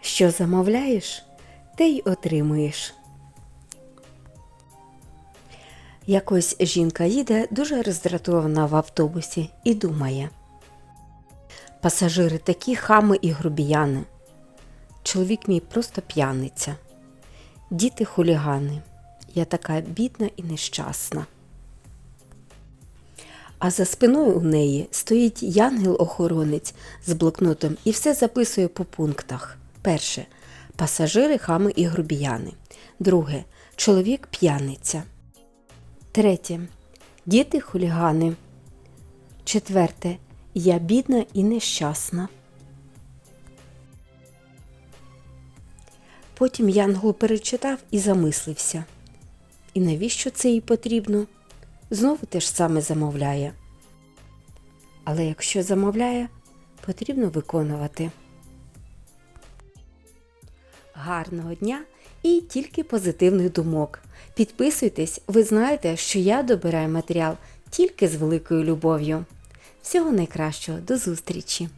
Що замовляєш, те й отримуєш. Якось жінка їде дуже роздратована в автобусі і думає. Пасажири такі хами і грубіяни. Чоловік мій просто п'яниця. Діти хулігани. Я така бідна і нещасна. А за спиною у неї стоїть янгел-охоронець з блокнотом і все записує по пунктах. Перше пасажири, хами і грубіяни. Друге чоловік п'яниця. Третє діти хулігани. Четверте я бідна і нещасна. Потім Янгол перечитав і замислився. І навіщо це їй потрібно? Знову те ж саме замовляє. Але якщо замовляє, потрібно виконувати. Гарного дня і тільки позитивних думок. Підписуйтесь, ви знаєте, що я добираю матеріал тільки з великою любов'ю. Всього найкращого, до зустрічі!